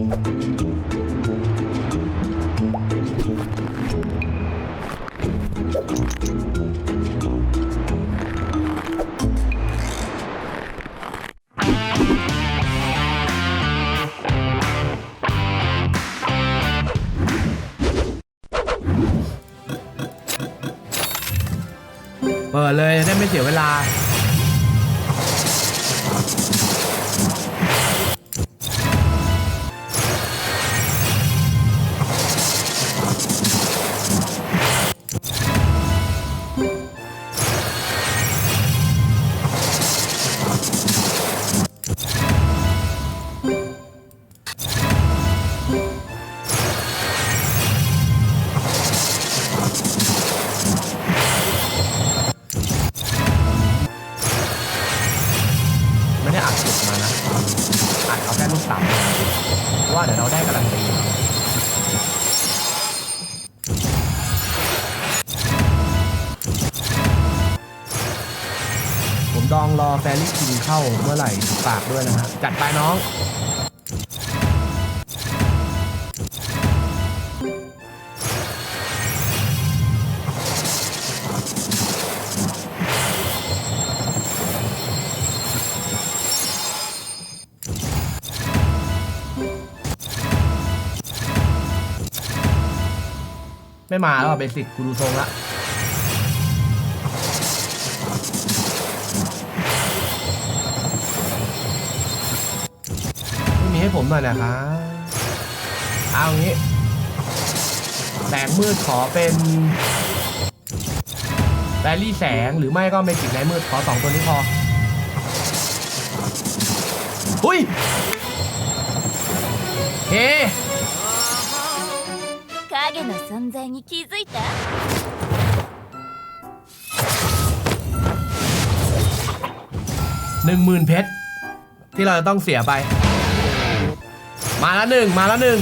เปิดเลยได้ไม่เสียเวลา ว่าเดี๋ยวเราได้การันตีผมดองรอแฟรี่คิงเข้าเมื่อไหร่ฝากด้วยนะฮะจัดไปน้อง ไม่มาแล้วเบสิกกูดูทรงละไม่มีให้ผมหน่อยนะครับเอางี้แสงมืดขอเป็นแบลลี่แสงหรือไม่ก็เมจิกไนมืดขอสองตัวนี้พอหุ้ยเฮ้ 影の存在に気づいた หนึ่งหมื่นเพชร ที่เราจะต้องเสียไป มาแล้วหนึ่งมาแล้วหนึ่ง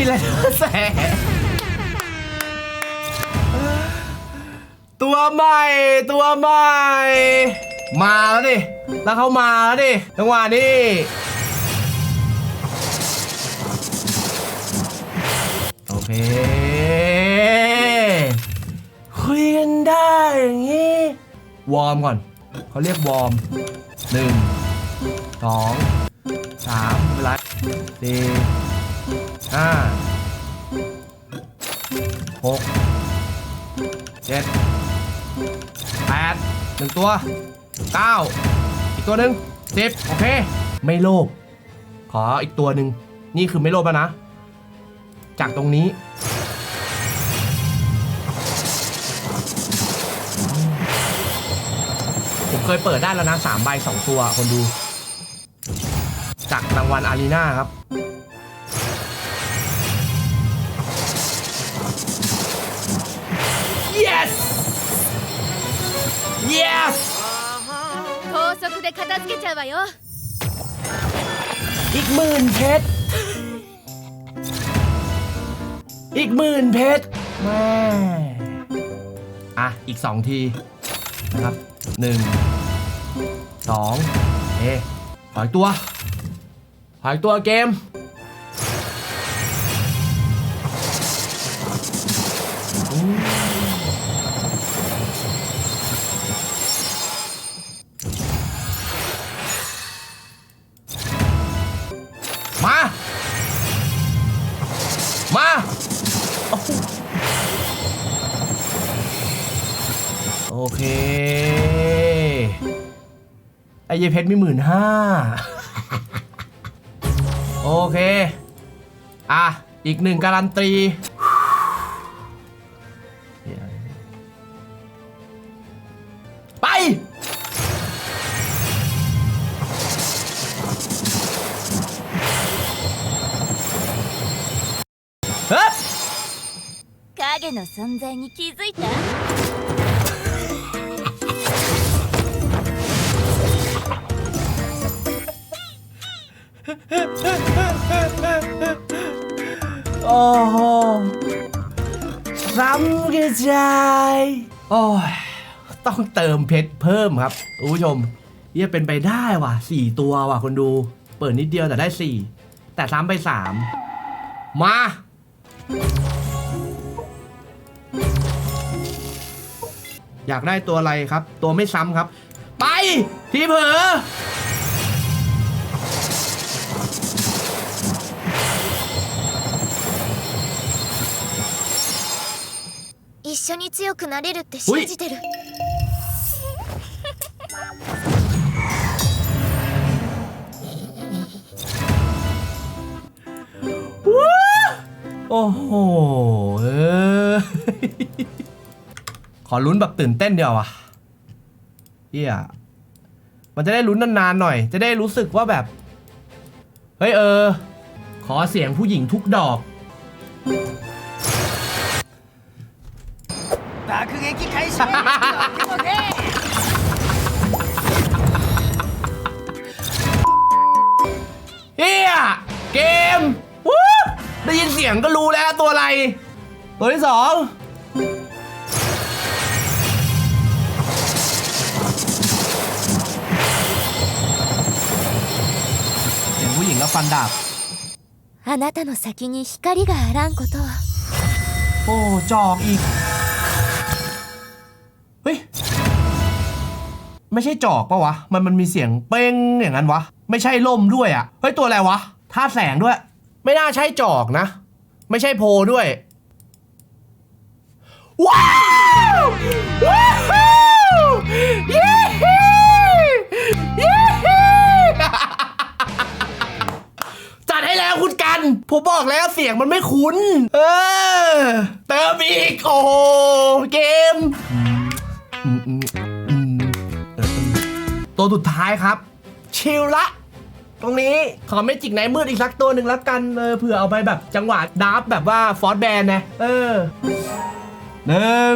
มีอะไรแสตัวใหม่ ตัวใหม่ มาแล้วดิ แล้วเขามาแล้วดิจังหวะนี้โอเคคุยกันได้อย่างงี้ วอร์มก่อน เขาเรียกวอร์มหนึ่งสองสามเวลาสี่ ห้าหกเจ็ดแปดหนึ่งตัวเก้าอีกตัวหนึ่งสิบโอเค ไม่โลภขออีกตัวหนึ่งนี่คือไม่โลภแล้วนะ จากตรงนี้ ผมเคยเปิดได้แล้วนะสามใบสองตัวคนดู จากรางวัลอารีนาครับ yes yes 高速で片付けちゃうわよ อีกหมื่นเพชร อีกหมื่นเพชรแม่อ่ะ อีกสองทีนะครับหนึ่งสองเอะถอยตัวถอยตัวเกม ม โอเค ไอเยเพชรมีหมื่นห้า โอเค อ่ะ อีกหนึ่งการันตี ไป เฮ้ย 影の存在に気づいた โอ้โหซ้ำกระจายโอ้ยต้องเติมเพชรเพิ่มครับคุณผู้ชมเยี่ยเป็นไปได้ว่ะสี่ตัวว่ะคนดู เปิดนิดเดียวแต่ได้สี่แต่ซ้ำไปสามมาอยากได้ตัวอะไรครับ ตัวไม่ซ้ำครับ ไป ทีเผลอ 一緒に強くなれるって信じてる โอ้โหเออ ขอลุ้นแบบตื่นเต้นเดียววะเฮียมันจะได้ลุ้นนานๆหน่อย จะได้รู้สึกว่าแบบ เฮ้ยเออ ขอเสียงผู้หญิงทุกดอก 爆撃開始 เฮียเกมวู้ได้ยินเสียงก็รู้แล้วตัวอะไร ตัวที่สองเสียงผู้หญิงแล้วฟันดาบ あなたの先に光があらんことは โอ้จอกอีก ไม่ใช่จอกปะวะ มันมันมีเสียงเป้งอย่างนั้นวะ ไม่ใช่ล่มด้วยอะเฮ้ย ตัวอะไรวะท่าแสงด้วย ไม่น่าใช่จอกนะ ไม่ใช่โพด้วย ว้าวว้าวเย้เย้จัดให้แล้วคุณกัน ผมบอกแล้วเสียงมันไม่คุ้น เออ เติมอีก โอ้เกม ตัวสุดท้ายครับ ชิลละ ตรงนี้ขอเมจิกไหนมืดอีกสักตัวหนึ่งแล้วกันเออเผื่อเอาไปแบบจังหวะดาร์ฟแบบว่าฟอร์สแบนนะเออหนึ่ง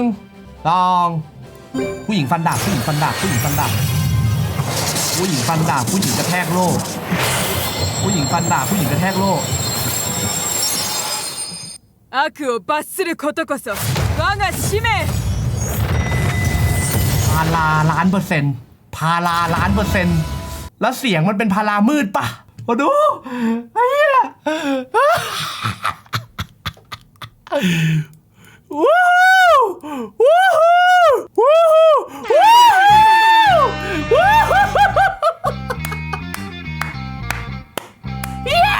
สองผู้หญิงฟันดาบผู้หญิงฟันดาบผู้หญิงฟันดาบผู้หญิงฟันดาบผู้หญิงกระแทกโล่ผู้หญิงฟันดาบผู้หญิงกระแทกโล่ 悪を罰することこそ我が使命 พาราล้านเปอร์เซ็นต์ พาราล้านเปอร์เซ็นต์แล้วเสียงมันเป็นพารามืดปะมาดูไอ้เหี้ยว้าวว้าวว้าวว้าวว้าวเย้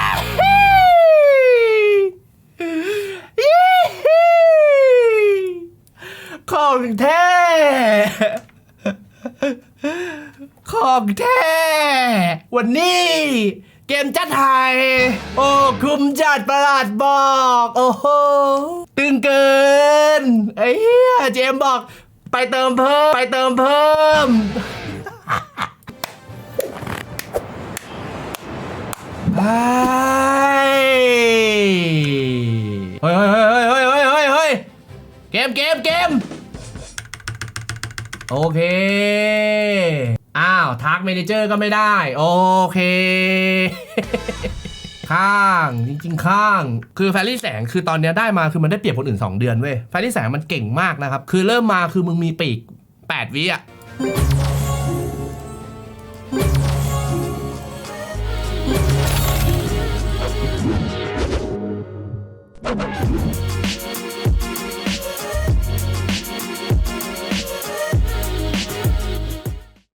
เย้ของแท้ องแท้ วันนี้ เกมจัดไทย โอ้คุมจัดประหลาดบอก โอ้โห ตึงเกินไอ้เหี้ยเจมบอก ไปเติมเพิ่ม ไปเติมเพิ่ม ไปเฮ้ยเฮ้ยเฮ้ยเฮ้ยเฮ้ยเฮ้ยเกมเกมเกมโอเคาวทักเมเนเจอร์ก็ไม่ได้ โอเค ข้างจริง ๆ ข้าง คือแฟรี่แสงคือตอนเนี้ยได้มาคือมันได้เปรียบคนอื่น 2 เดือนเว้ยแฟรี่แสงมันเก่งมากนะครับ คือเริ่มมาคือมึงมีปีก 8 วิอะ